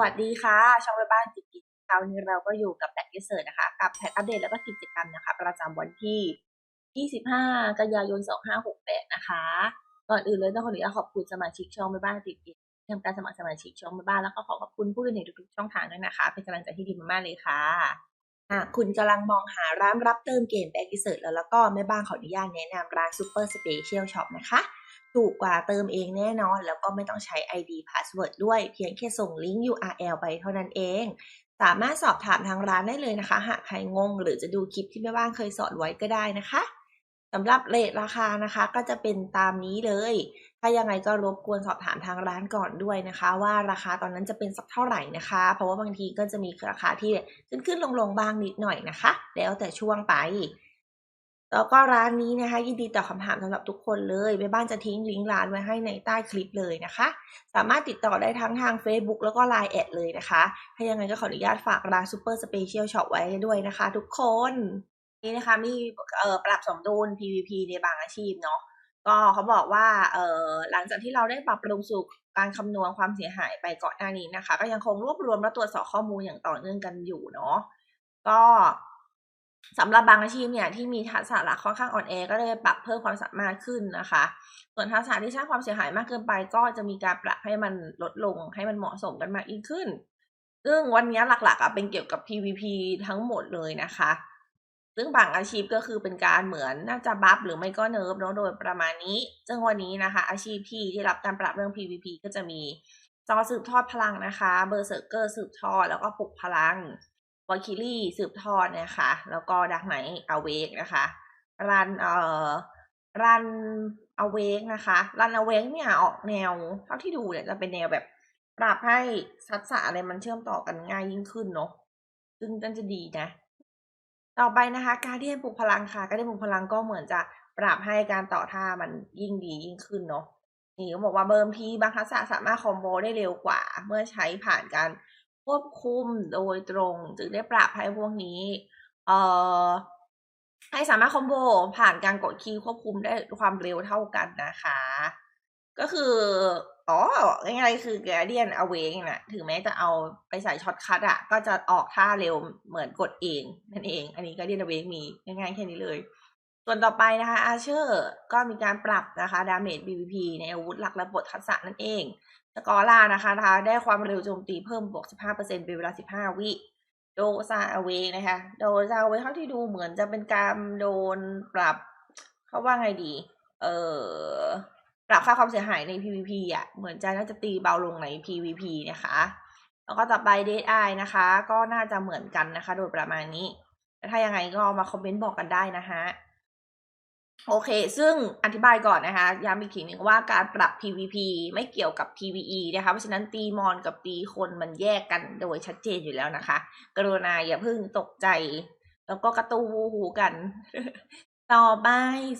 วัสดีค่ะ ช่องแม่บ้านจิตกิคราวนี้เราก็อยู่กับแบล็กเซอร์นะคะ กับแพทอัปเดตแล้วก็กิจกรรมนะคะ ประจำวันที่ 25 กันยายน 2568 นะคะ ก่อนอื่นเลยต้องขออนุญาตขอบคุณสมาชิกช่องแม่บ้านจิตกิทำการสมัครสมาชิกช่องแม่บ้านแล้วก็ขอขอบคุณผู้ดำเนินทุกๆช่องทางด้วยนะคะ เป็นกำลังใจที่ดีมากๆเลยค่ะหากคุณกำลังมองหาร้านรับเติมเกมแบ็กเซอร์แล้วแล้วก็แม่บ้านขออนุญาตแนะนำร้านซูเปอร์สเปเชียลช็อปนะคะ ถูกกว่าเติมเองแน่นอน แล้วก็ไม่ต้องใช้ ID Password ด้วยเพียงแค่ส่งลิงก์ URL ไปเท่านั้นเอง สามารถสอบถามทางร้านได้เลยนะคะ หากใครงงหรือจะดูคลิปที่แม่บ้านเคยสอนไว้ก็ได้นะคะสำหรับเรทราคานะคะก็จะเป็นตามนี้เลย ถ้ายังไงก็รบกวนสอบถามทางร้านก่อนด้วยนะคะ ว่าราคาตอนนั้นจะเป็นสักเท่าไหร่นะคะ เพราะว่าบางทีก็จะมีราคาที่ขึ้นขึ้นลงลงบ้างนิดหน่อยนะคะ แล้วแต่ช่วงไป แล้วก็ร้านนี้นะคะยินดีตอบคำถามสำหรับทุกคนเลยแม่บ้านจะทิ้งลิงก์ร้านไว้ให้ในใต้คลิปเลยนะคะ สามารถติดต่อได้ทั้งทาง Facebook แล้วก็ Line แอดเลยนะคะ ถ้ายังไงก็ขออนุญาตฝากร้าน Super Special Shop ไว้ด้วยนะคะ ทุกคนนี่นะคะมีเอ่อปรับสมดุล PVP ในบางอาชีพเนาะก็เขาบอกว่าเอ่อหลังจากที่เราได้ปรับปรุงสู่การคำนวณความเสียหายไปก่อนหน้านี้นะคะ ก็ยังคงรวบรวมและตรวจสอบข้อมูลอย่างต่อเนื่องกันอยู่เนาะก็ สำหรับบางอาชีพเนี่ยที่มีทักษะหลักค่อนข้างอ่อนแอก็เลยปรับเพิ่มความสามารถขึ้นนะคะ ส่วนทักษะที่สร้างความเสียหายมากเกินไป ก็จะมีการปรับให้มันลดลงให้มันเหมาะสมกันมากยิ่งขึ้น ซึ่งวันนี้หลักๆอะเป็นเกี่ยวกับ PVP ทั้งหมดเลยนะคะ ซึ่งบางอาชีพก็คือเป็นการเหมือนน่าจะบัฟหรือไม่ก็เนิร์ฟเนาะโดยประมาณนี้ ซึ่งวันนี้นะคะ อาชีพที่ได้รับการปรับเรื่อง PVP ก็จะมีจอสืบทอดพลังนะคะ เบอร์เซอร์เกอร์สืบทอดแล้วก็ปลุกพลัง วอคิลี่สืบทอดนะคะ แล้วก็ดักไนอเวกนะคะ รันเอ่อรันอเวกนะคะรันอเวกเนี่ยออกแนวเท่าที่ดูเนี่ยจะเป็นแนวแบบ ปรับให้ทักษะอะไรมันเชื่อมต่อกันง่ายยิ่งขึ้นเนาะซึ่งนั่นจะดีนะ ต่อไปนะคะ การที่ปลุกพลังค่ะ การที่ปลุกพลังก็เหมือนจะปรับให้การต่อท่ามันยิ่งดียิ่งขึ้นเนาะนี่ก็บอกว่าเบิร์มทีบางทักษะสามารถคอมโบได้เร็วกว่า เมื่อใช้ผ่านการ ควบคุมโดยตรง จึงได้ปรับให้พวกนี้เอ่อให้สามารถคอมโบผ่านการกดคีย์ควบคุมได้ความเร็วเท่ากันนะคะ ก็คือ อ๋อง่ายๆคือ Guardian Awake นะถึงแม้จะเอาไปใส่ช็อตคัทอะก็จะออกท่าเร็วเหมือนกดเองนั่นเอง อันนี้ Guardian Awake มีง่ายๆแค่นี้เลย ส่วนต่อไปนะคะ Archer ก็มีการปรับนะคะดาเมจ BVP ในอาวุธหลักและบททักษะนั่นเอง สกอร่านะคะนะคะ ได้ความเร็วโจมตีเพิ่มบวก 15%เป็นเวลา 15 วิโดซาอเวนะคะ โดซาอเวเท่าที่ดูเหมือนจะเป็นการโดนปรับเขาว่าไงดี เออปรับค่าความเสียหายใน PVP อะ เหมือนจะน่าจะตีเบาลงใน PVP นะคะ แล้วก็ต่อไป Dead Eye นะคะ ก็น่าจะเหมือนกันนะคะ โดยประมาณนี้ ถ้ายังไงก็มาคอมเมนต์บอกกันได้นะคะ โอเค ซึ่งอธิบายก่อนนะคะ ย้ำอีกทีหนึ่งว่าการปรับ PVP ไม่เกี่ยวกับ PVE นะคะ เพราะฉะนั้นตีมอนกับตีคนมันแยกกันโดยชัดเจนอยู่แล้วนะคะ กรุณาอย่าเพิ่งตกใจ แล้วก็กระตูวูหูกัน ต่อไป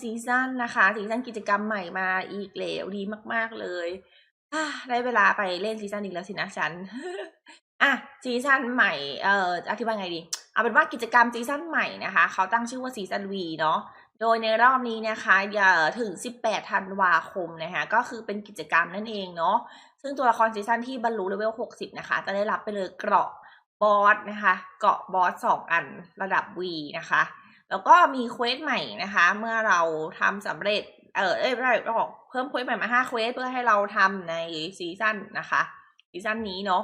ซีซั่นนะคะ ซีซั่นกิจกรรมใหม่มาอีกแล้วดีมาก ๆ เลยได้เวลาไปเล่นซีซั่นอีกแล้วสินะฉันอะซีซั่นใหม่เอ่ออธิบายไงดี เอาเป็นว่ากิจกรรมซีซั่นใหม่นะคะ เขาตั้งชื่อว่าซีซั่น V เนาะ โดยในรอบนี้นะคะอย่าถึง 18 ธันวาคมนะคะก็คือเป็นกิจกรรมนั่นเองเนาะซึ่งตัวละครซีซั่นที่บรรลุเลเวล 60 นะคะ จะได้รับไปเลยเกราะบอสนะคะ เกราะบอส 2 อันระดับ V นะคะ แล้วก็มีเควสใหม่นะคะ เมื่อเราทำสำเร็จ เออเอ้ยไม่ได้เราบอกเพิ่มเควสใหม่มา 5 เควสเพื่อให้เราทำในซีซั่นนะคะซีซั่นนี้เนาะ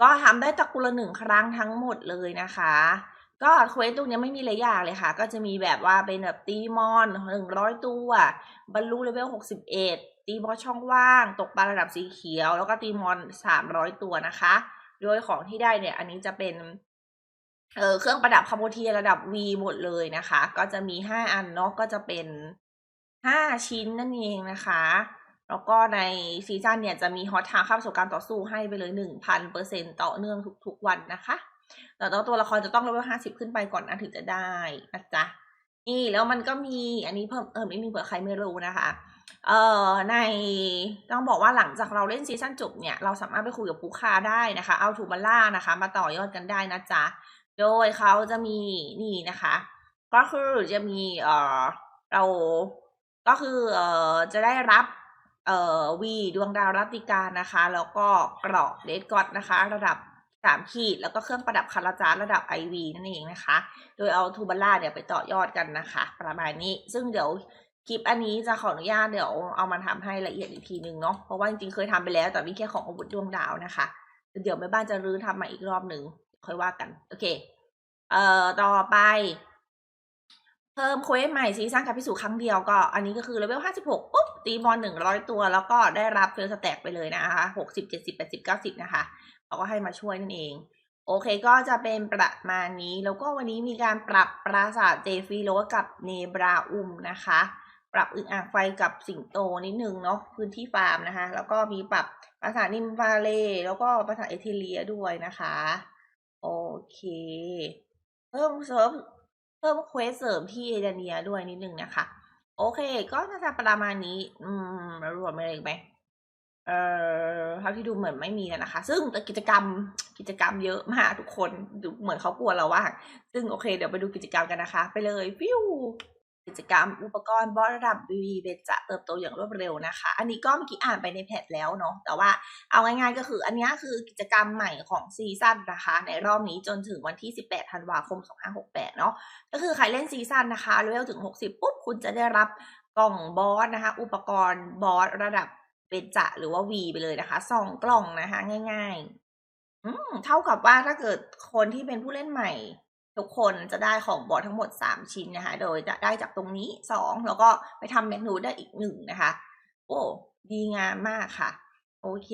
ก็ทำได้ตะกุละหนึ่งครั้งทั้งหมดเลยนะคะ ก็เควสตรงนี้ไม่มีอะไรยากเลยค่ะ ก็จะมีแบบว่าเป็นแบบตีมอนหนึ่งร้อยตัวบรรลุเลเวลหกสิบเอ็ดตีบอสช่องว่าง ตกปลาระดับสีเขียว แล้วก็ตีมอนสามร้อยตัวนะคะ โดยของที่ได้เนี่ยอันนี้จะเป็นเออเครื่องประดับคาโบเทียระดับ V หมดเลยนะคะ ก็จะมีห้าอันเนาะก็จะเป็นห้าชิ้นนั่นเองนะคะแล้วก็ในซีซั่นเนี่ยจะมีฮอตทางเข้าสู่การต่อสู้ให้ไปเลยหนึ่งพันเปอร์เซ็นต่อเนื่องทุกๆวันนะคะ แต่ตัวละครจะต้องเลเวลห้าสิบขึ้นไปก่อนนะถึงจะได้นะจ๊ะนี่แล้วมันก็มีอันนี้เพิ่มเออไม่มีเผื่อใครไม่รู้นะคะเอ่อในต้องบอกว่าหลังจากเราเล่นซีซั่นจบเนี่ย เราสามารถไปคุยกับผู้ค้าได้นะคะ เอาถูมาล่านะคะ มาต่อยอดกันได้นะจ๊ะ โดยเขาจะมีนี่นะคะ ก็คือจะมีเอ่อเราก็คือเอ่อจะได้รับเอ่อวีดวงดาวรัติการนะคะ แล้วก็กรอบเลดก็อตนะคะ ระดับ สามขีดแล้วก็เครื่องประดับคาราจานระดับ IV นั่นเองนะคะ โดยเอาทูบาร่าเนี่ยไปต่อยอดกันนะคะ ประมาณนี้ ซึ่งเดี๋ยวคลิปอันนี้จะขออนุญาตเดี๋ยวเอามาทำให้ละเอียดอีกทีนึงเนาะ เพราะว่าจริงๆเคยทำไปแล้วแต่มีแค่ของอาวุธดวงดาวนะคะ เดี๋ยวแม่บ้านจะรื้อทำมาอีกรอบหนึ่งค่อยว่ากัน โอเค เอ่อ ต่อไป เพิ่มเควสใหม่ซีซั่นกับพิสูจน์ครั้งเดียวก็ อันนี้ก็คือเลเวลห้าสิบหกปุ๊บตีบอลหนึ่งร้อยตัว แล้วก็ได้รับเฟลสแต็กไปเลยนะคะหกสิบเจ็ดสิบแปดสิบเก้าสิบนะคะ เขาก็ให้มาช่วยนั่นเอง โอเคก็จะเป็นประมาณนี้ แล้วก็วันนี้มีการปรับปราสาทเจฟีโรกับเนบราอุมนะคะ ปรับอึ่งอ่างไฟกับสิงโตนิดนึงเนาะพื้นที่ฟาร์มนะคะ แล้วก็มีปรับปราสาทนิมฟาเลแล้วก็ปราสาทเอเทเลียด้วยนะคะโอเค เพิ่มเสริมเพิ่มเควสเสริมที่เอเดเนียด้วยนิดนึงนะคะ โอเค ก็น่าจะประมาณนี้ อืมรวมอะไรอีกไหม เอ่อเท่าที่ดูเหมือนไม่มีแล้วนะคะ ซึ่งกิจกรรมกิจกรรมเยอะมากทุกคนดูเหมือนเขากลัวเราว่า ซึ่งโอเค เดี๋ยวไปดูกิจกรรมกันนะคะ ไปเลยฟิวกิจกรรมอุปกรณ์บอสระดับ BB เบจะเติบโตอย่างรวดเร็วนะคะ อันนี้ก็เมื่อกี้อ่านไปในแพทแล้วเนาะแต่ว่าเอาง่ายๆก็คือ อันนี้คือกิจกรรมใหม่ของซีซั่นนะคะ ในรอบนี้จนถึงวันที่ 18ธันวาคม 2568 เนาะก็คือใครเล่นซีซั่นนะคะเลเวลถึง 60 ปุ๊บ คุณจะได้รับกล่องบอสนะคะ อุปกรณ์บอสระดับ เบนจะหรือว่า V ไปเลยนะคะสองกล่องนะคะ ง่ายๆ อืมเท่ากับว่าถ้าเกิดคนที่เป็นผู้เล่นใหม่ ทุกคนจะได้ของบอสทั้งหมด 3 ชิ้นนะคะ โดยจะได้จากตรงนี้ 2 แล้วก็ไปทำเมนูได้อีกหนึ่งนะคะ โอ้ ดีงามมากค่ะ โอเค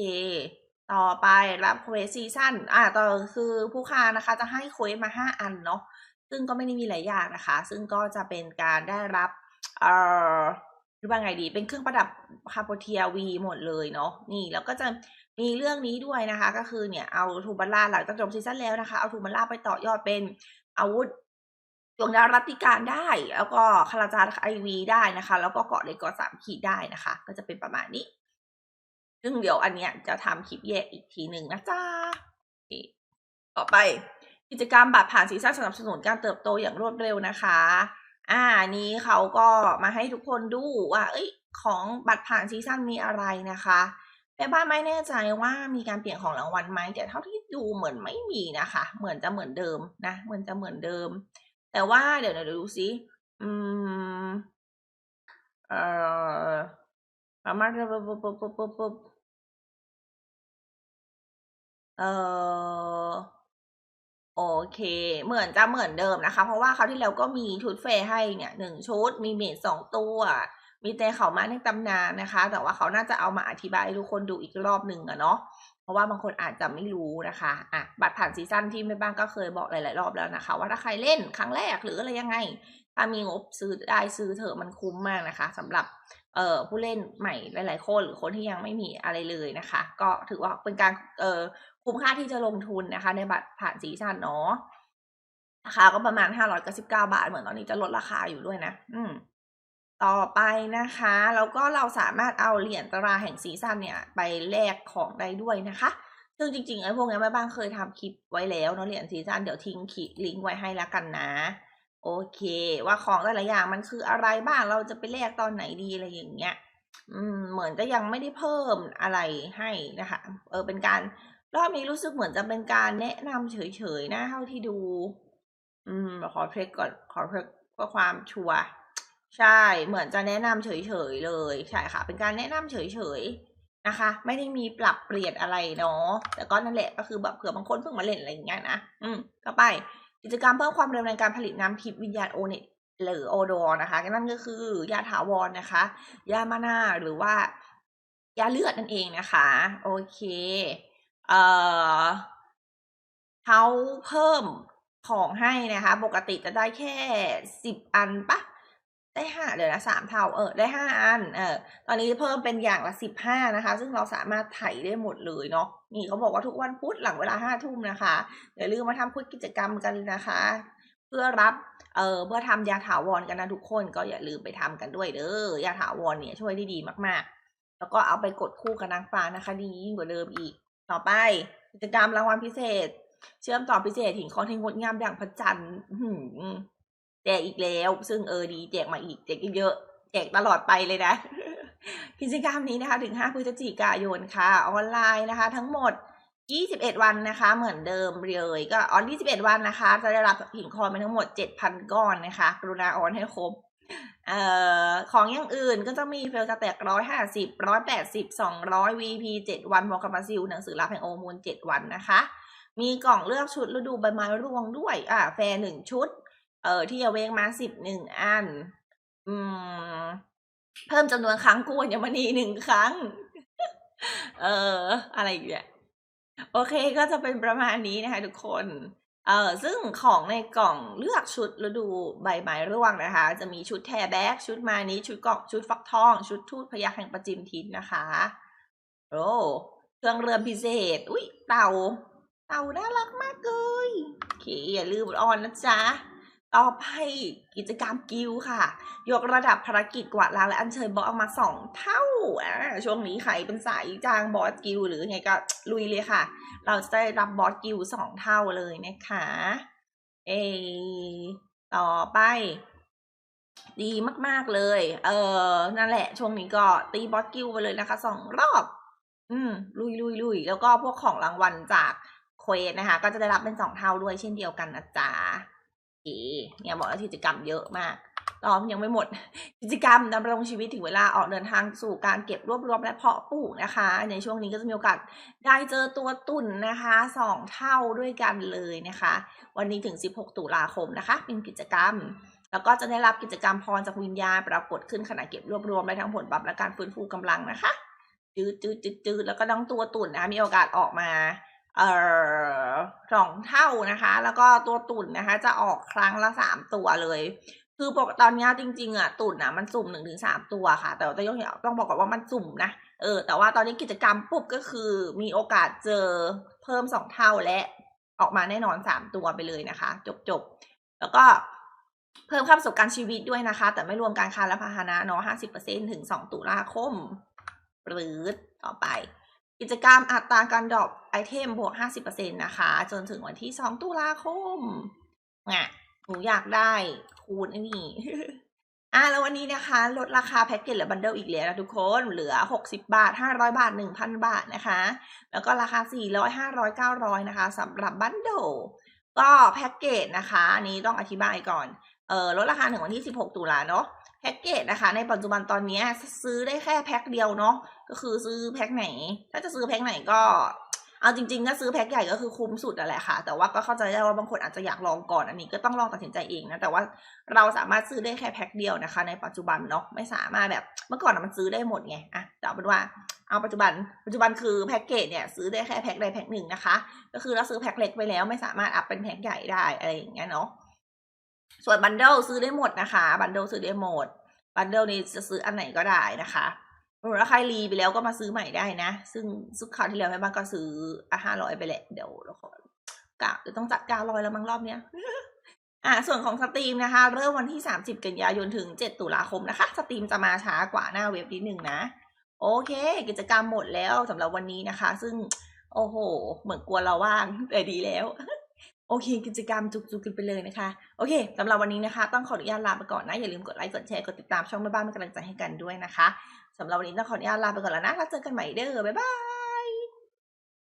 ต่อไปรับเควสซีซั่นอ่าต่อคือผู้ค้านะคะ จะให้เควสมา 5 อันเนาะซึ่งก็ไม่ได้มีหลายอย่างนะคะ ซึ่งก็จะเป็นการได้รับเอ่อ รือว่าไงดี เป็นเครื่องประดับคาโปเทียวีหมดเลยเนาะนี่แล้วก็จะมีเรื่องนี้ด้วยนะคะ ก็คือเนี่ยเอาทูบัลล่าหลังจากจบซีซั่นแล้วนะคะ เอาทูบัลล่าไปต่อยอดเป็นอาวุธดวงดาวรัติการได้ แล้วก็คาราจาไอวีได้นะคะ แล้วก็เกาะเลกอสามขีดได้นะคะ ก็จะเป็นประมาณนี้ ซึ่งเดี๋ยวอันเนี้ยจะทำคลิปแยกอีกทีหนึ่งนะจ๊ะต่อไปกิจกรรมบัตรผ่านซีซั่นสนับสนุนการเติบโตอย่างรวดเร็วนะคะ อ่านี้เขาก็มาให้ทุกคนดูว่าเอ้ยของบัตรผ่านซีซั่นมีอะไรนะคะแม่บ้านไม่แน่ใจว่ามีการเปลี่ยนของรางวัลไหมแต่เท่าที่ดูเหมือนไม่มีนะคะ เหมือนจะเหมือนเดิมนะเหมือนจะเหมือนเดิม แต่ว่าเดี๋ยวเดี๋ยวดูซิอืมเอ่อประมาณปุ๊บปุ๊บปุ๊บปุ๊บปุ๊บปุ๊บเอ่อ โอเค เหมือนจะเหมือนเดิมนะคะ เพราะว่าเขาที่แล้วก็มีชุดเฟยให้เนี่ยหนึ่งชุด มีเมดสองตัว มีแต่เขามาในตำนานนะคะ แต่ว่าเขาน่าจะเอามาอธิบายให้ทุกคนดูอีกรอบหนึ่งอะเนาะ เพราะว่าบางคนอาจจะไม่รู้นะคะ อะ บัตรผ่านซีซั่นที่แม่บ้านก็เคยบอกหลาย ๆ รอบแล้วนะคะ ว่าถ้าใครเล่นครั้งแรกหรืออะไรยังไง ถ้ามีงบซื้อได้ซื้อเถอะมันคุ้มมากนะคะสำหรับเอ่อผู้เล่นใหม่หลาย ๆ คนหรือคนที่ยังไม่มีอะไรเลยนะคะ ก็ถือว่าเป็นการเอ่อ คุ้มค่าที่จะลงทุนนะคะ ในบัตรผ่านซีซั่นเนาะราคาก็ประมาณห้าร้อยเก้าสิบเก้าบาท เหมือนตอนนี้จะลดราคาอยู่ด้วยนะ อืม ต่อไปนะคะ แล้วก็เราสามารถเอาเหรียญตราแห่งซีซั่นเนี่ย ไปแลกของได้ด้วยนะคะ ซึ่งจริงๆไอ้พวกนี้แม่บ้านเคยทำคลิปไว้แล้วเนาะเหรียญซีซั่นเดี๋ยวทิ้งคิลิงก์ไว้ให้แล้วกันนะ โอเค ว่าของแต่ละอย่างมันคืออะไรบ้างเราจะไปแลกตอนไหนดีอะไรอย่างเงี้ย อืม เหมือนจะยังไม่ได้เพิ่มอะไรให้นะคะ เออเป็นการ รอบนี้รู้สึกเหมือนจะเป็นการแนะนำเฉยๆนะเท่าที่ดู อืม ขอเช็คก่อน ขอเช็คเพื่อความชัวร์ใช่ เหมือนจะแนะนำเฉยๆเลย ใช่ค่ะ เป็นการแนะนำเฉยๆนะคะ ไม่ได้มีปรับเปลี่ยนอะไรเนาะ แต่ก็นั่นแหละก็คือแบบเผื่อบางคนเพิ่งมาเล่นอะไรอย่างเงี้ยนะ อืมต่อไป กิจกรรมเพิ่มความเร็วในการผลิตน้ำทิพย์วิญญาณโอเนตหรือโอดอนะคะนั่นก็คือยาถาวรนะคะ ยามานาหรือว่ายาเลือดนั่นเองนะคะ โอเค เอ่อเขาเพิ่มของให้นะคะ ปกติจะได้แค่สิบอันปะได้ห้าเดี๋ยวนะสามเท่าเออได้ห้าอันเออตอนนี้เพิ่มเป็นอย่างละสิบห้านะคะ ซึ่งเราสามารถไถได้หมดเลยเนาะนี่เขาบอกว่าทุกวันพุธหลังเวลาห้าทุ่มนะคะอย่าลืมมาทำพุธกิจกรรมกันนะคะ เพื่อรับเออเพื่อทำยาถาวรกันนะทุกคนก็อย่าลืมไปทำกันด้วยเด้อยาถาวรเนี่ยช่วยได้ดีมากๆ แล้วก็เอาไปกดคู่กับนางฟ้านะคะ ดียิ่งกว่าเดิมอีก ต่อไปกิจกรรมรางวัลพิเศษ เชื่อมต่อพิเศษหินคอนที่งดงามอย่างพระจันทร์แจกอีกแล้ว ซึ่งเออดีแจกมาอีกแจกเยอะแจกตลอดไปเลยนะ กิจกรรมนี้นะคะ ถึง 5 พฤศจิกายนค่ะ ออนไลน์นะคะ ทั้งหมด 21 วันนะคะ เหมือนเดิมเลยก็ออน21 วันนะคะ จะได้รับหินคอยไปทั้งหมด 7,000 ก้อนนะคะกรุณาออนให้ครบ ออของอย่างอื่นก็จะมีเฟลสแต็กร้อยห้าสิบร้อยแปดสิบสองร้อยวีพีเจ็ดวันวอลคามาซิลหนังสือรับแห่งโอมูลเจ็ดวันนะคะ มีกล่องเลือกชุดฤดูใบไม้ร่วงด้วย อ่า แฟร์หนึ่งชุด เออที่เอาเวงมาสิบหนึ่งอัน อืม เพิ่มจำนวนครั้งกวนยมณีหนึ่งครั้ง เออ อะไรอีกเนี่ยโอเคก็จะเป็นประมาณนี้นะคะทุกคน เอ่อซึ่งของในกล่องเลือกชุดฤดูใบไม้ร่วงนะคะ จะมีชุดแทแบ็กชุดมานี้ชุดกล่องชุดฟักทอง ชุดทูตพยัคฆ์แห่งประจิมทินนะคะโอ้เครื่องเรือนพิเศษ อุ้ยเต่า เต่าน่ารักมากเลยโอเคอย่าลืมออนนะจ๊ะ ต่อไปกิจกรรมกิลค่ะ ยกระดับภารกิจกวาดล้างและอัญเชิญบอสออกมาสองเท่าอ่าช่วงนี้ใครเป็นสายจ้างบอสกิลหรือไงก็ลุยเลยค่ะ เราจะได้รับบอสกิลสองเท่าเลยนะคะเออต่อไป ดีมากๆเลย เออนั่นแหละ ช่วงนี้ก็ตีบอสกิลไปเลยนะคะสองรอบ อืมลุยลุยลุยแล้วก็พวกของรางวัลจากเควสนะคะ ก็จะได้รับเป็นสองเท่าด้วยเช่นเดียวกันนะจ๊ะ เนี่ยบอกว่ากิจกรรมเยอะมากรอบยังไม่หมด กิจกรรมดำรงชีวิตถึงเวลาออกเดินทางสู่การเก็บรวบรวมและเพาะปลูกนะคะ ในช่วงนี้ก็จะมีโอกาสได้เจอตัวตุ่นนะคะสองเท่าด้วยกันเลยนะคะ วันนี้ถึง 16 ตุลาคมนะคะ เป็นกิจกรรม แล้วก็จะได้รับกิจกรรมพรจากวิญญาณปรากฏขึ้นขณะเก็บรวบรวมได้ทั้งผลบัฟและการฟื้นฟูกำลังนะคะจืดจืดจืดแล้วก็น้องตัวตุ่นนะคะมีโอกาสออกมา เอ่อสองเท่านะคะ แล้วก็ตัวตุ่นนะคะ จะออกครั้งละสามตัวเลย คือปกตอนนี้จริงๆอะตุ่นอะมันสุ่มหนึ่งถึงสามตัวค่ะ แต่ว่าต้องต้องบอกก่อนว่ามันสุ่มนะเออแต่ว่าตอนนี้กิจกรรมปุ๊บก็คือมีโอกาสเจอเพิ่มสองเท่าและออกมาแน่นอนสามตัวไปเลยนะคะ จบจบๆแล้วก็เพิ่มค่ามประสบการณ์ชีวิตด้วยนะคะ แต่ไม่รวมการค้าและพาหนะเนาะห้าสิบเปอร์เซ็นถึงสองตุลาคม หรือต่อไป กิจกรรมอัตราการดรอปไอเทมบวก 50%นะคะ จนถึงวันที่ 2 ตุลาคมอะหนูอยากได้คูณอ้นี่อะแล้ววันนี้นะคะ ลดราคาแพ็กเกจและบันเดิลอีกแล้วนะทุกคน เหลือ 60 บาท 500 บาท 1,000 บาทนะคะ แล้วก็ราคา 400 500 900 นะคะสำหรับบันเดิลก็แพ็กเกจนะคะ อันนี้ต้องอธิบายก่อน เออลดราคาถึงวันที่ 16 ตุลาเนาะ แพ็กเกจนะคะในปัจจุบันตอนนี้ซื้อได้แค่แพ็คเดียวเนาะก็คือซื้อแพ็คไหน ถ้าจะซื้อแพ็คไหนก็เอาจริงๆก็ซื้อแพ็คใหญ่ก็คือคุ้มสุดนั่นแหละค่ะ แต่ว่าก็เข้าใจได้ว่าบางคนอาจจะอยากลองก่อนอันนี้ก็ต้องลองตัดสินใจเองนะแต่ว่าเราสามารถซื้อได้แค่แพ็คเดียวนะคะ ในปัจจุบันเนาะไม่สามารถแบบเมื่อก่อนมันซื้อได้หมดไงอะแต่เอาเป็นว่าเอาปัจจุบันปัจจุบันคือแพ็กเกจเนี่ยซื้อได้แค่แพ็คใดแพ็คหนึ่งนะคะ ก็คือเราซื้อแพ็คเล็กไปแล้วไม่สามารถอัพเป็นแพ็คใหญ่ได้อะไรอย่างเงี้ยเนาะ ส่วนบันเดิลซื้อได้หมดนะคะ บันเดิลซื้อได้หมด บันเดิลนี้จะซื้ออันไหนก็ได้นะคะถ้าใครรีไปแล้วก็มาซื้อใหม่ได้นะ ซึ่งซุกคราวที่แล้วแม่บ้านก็ซื้ออะห้าร้อยไปแหละเดี๋ยวเราขอกะเดี๋ยวต้องจัดการ้อยแล้วมั้งรอบเนี้ยอะส่วนของสตรีมนะคะ เริ่มวันที่ 30 กันยายนถึง 7 ตุลาคมนะคะ สตรีมจะมาช้ากว่าหน้าเว็บนิดนึงนะ โอเค กิจกรรมหมดแล้วสำหรับวันนี้นะคะ ซึ่ง โอ้โห เหมือนกลัวเราว่างแต่ดีแล้ว โอเค กิจกรรมจุกๆกันไปเลยนะคะ โอเคสำหรับวันนี้นะคะ ต้องขออนุญาตลาไปก่อนนะ อย่าลืมกดไลค์กดแชร์กดติดตามช่องแม่บ้านเป็นกำลังใจให้กันด้วยนะคะสำหรับวันนี้ต้องขออนุญาตลาไปก่อนแล้วนะแล้วเจอกันใหม่เด้อบ๊ายบาย